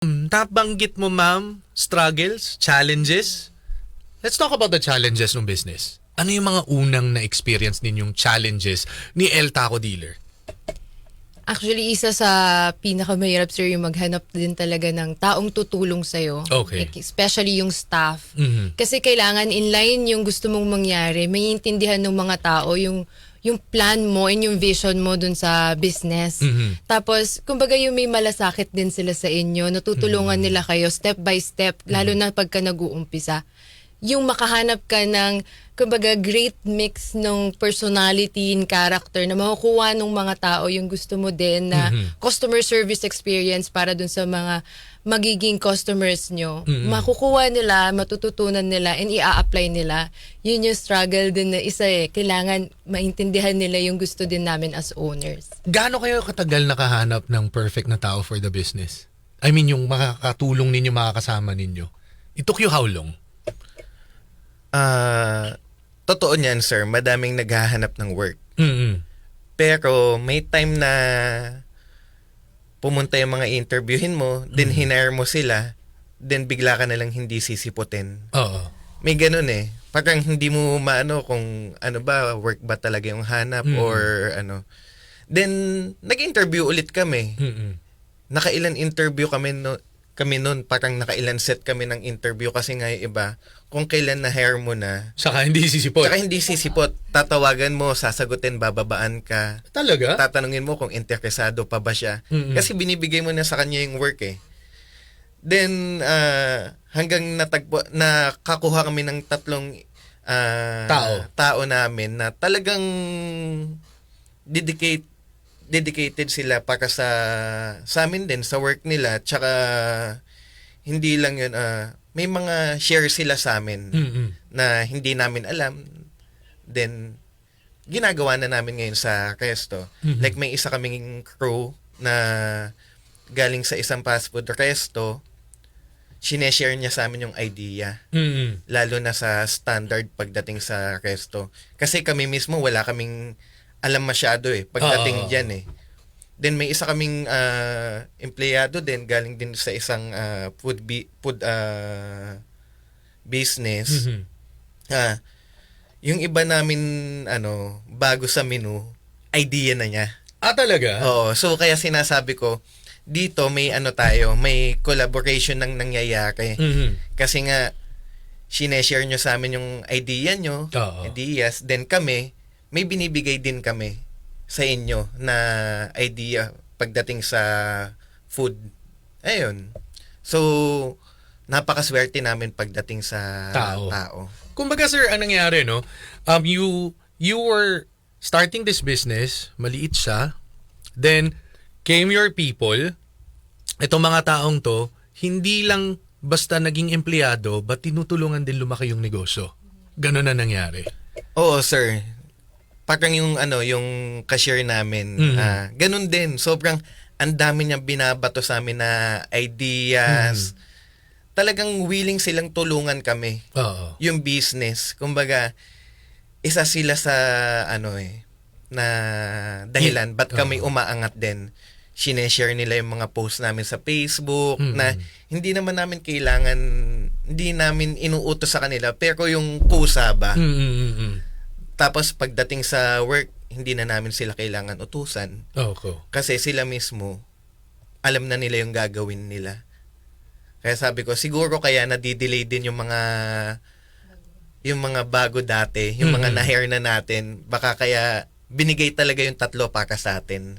Mm, Nabanggit mo, ma'am, struggles, challenges. Let's talk about the challenges ng business. Ano yung mga unang na-experience ninyong challenges ni El Taco Dealer? Actually, isa sa pinakamahirap, sir, yung maghanap din talaga ng taong tutulong sa'yo. Okay. Like, especially yung staff. Mhm. Kasi kailangan in line yung gusto mong mangyari. May intindihan ng mga tao yung yung plan mo and yung vision mo dun sa business. Mhm. Tapos, kumbaga yung may malasakit din sila sa inyo, natutulungan Mm-hmm. nila kayo step by step, lalo na pagka nag-uumpisa. Yung makahanap ka ng, kumbaga, great mix ng personality and character na makukuha ng mga tao yung gusto mo din na Mhm. customer service experience para dun sa mga magiging customers nyo. Mhm. Makukuha nila, matututunan nila, and i-apply nila. Yun yung struggle din na isa eh. Kailangan maintindihan nila yung gusto din namin as owners. Gaano kayo katagal nakahanap ng perfect na tao for the business? I mean, yung makakatulong ninyo, makakasama ninyo. It took you how long? Ah, totoo niyan, sir. Madaming naghahanap ng work. mm Pero may time na pumunta yung mga interviewin mo, then hinire mo sila, then bigla ka na lang hindi sisiputin. Oo. May ganun eh. Parang hindi mo maano kung ano ba, work ba talaga yung hanap Mm. or ano. Then, nag-interview ulit kami. Mm-mm. Nakailan interview kami no, kami noon, parang nakailan set kami ng interview kasi nga yung iba, kung kailan na hire mo na, Saka hindi sisipot. Tsaka hindi sisipot. Tatawagan mo, sasagutin, bababaan ka. Talaga? Tatanungin mo kung interesado pa ba siya. Mm-mm. Kasi binibigay mo na sa kanya yung work eh. Then, ah, hanggang natagpo, nakakuha kami ng tatlong ah, Tao. tao namin na talagang dedicate dedicated sila para sa sa amin din sa work nila tsaka hindi lang yun ah, may mga share sila sa amin Mm-mm. na hindi namin alam, then ginagawa na namin ngayon sa resto. Mhm. Like may isa kaming crew na galing sa isang fast food resto, sineshare niya sa amin yung idea. Mm-mm. Lalo na sa standard pagdating sa resto. Kasi kami mismo wala kaming alam masyado eh pagdating Oo. dyan eh. Then may isa kaming ah, empleyado din galing din sa isang ah, food bi- food ah, business. Mhm. Ah, yung iba namin ano, bago sa menu, idea na niya. Ah, talaga? Oo, so kaya sinasabi ko, dito may ano tayo, may collaboration nang nangyayari. Mhm. Kasi nga, sineshare nyo sa amin yung idea nyo, Oo. ideas, then kami, may binibigay din kami sa inyo na idea pagdating sa food. Ayun. So, napakaswerte namin pagdating sa Tao. tao. Kumbaga sir, anong nangyari no? Um you you were starting this business, maliit siya. Then came your people. Itong mga taong to, hindi lang basta naging empleyado, but tinutulungan din lumaki yung negosyo. Ganon na nangyari. Oo, sir. Parang yung ano, yung cashier namin, Mhm. ah, ganun din. Sobrang ang dami niyang binabato sa amin na ideas. Talagang willing silang tulungan kami. Oo. Yung business, kumbaga isa sila sa ano eh na dahilan ba't kami Oo. umaangat din. Sineshare nila yung mga post namin sa Facebook Mhm. na hindi naman namin kailangan hindi namin inuutos sa kanila pero yung kusa ba Mm-mm-mm. Tapos pagdating sa work, hindi na namin sila kailangan utusan. Okay. Kasi sila mismo, alam na nila yung gagawin nila. Kaya sabi ko, siguro kaya nadidelay din yung mga yung mga bago dati, yung mga Mhm. na-hair na natin, baka kaya binigay talaga yung tatlo para sa atin.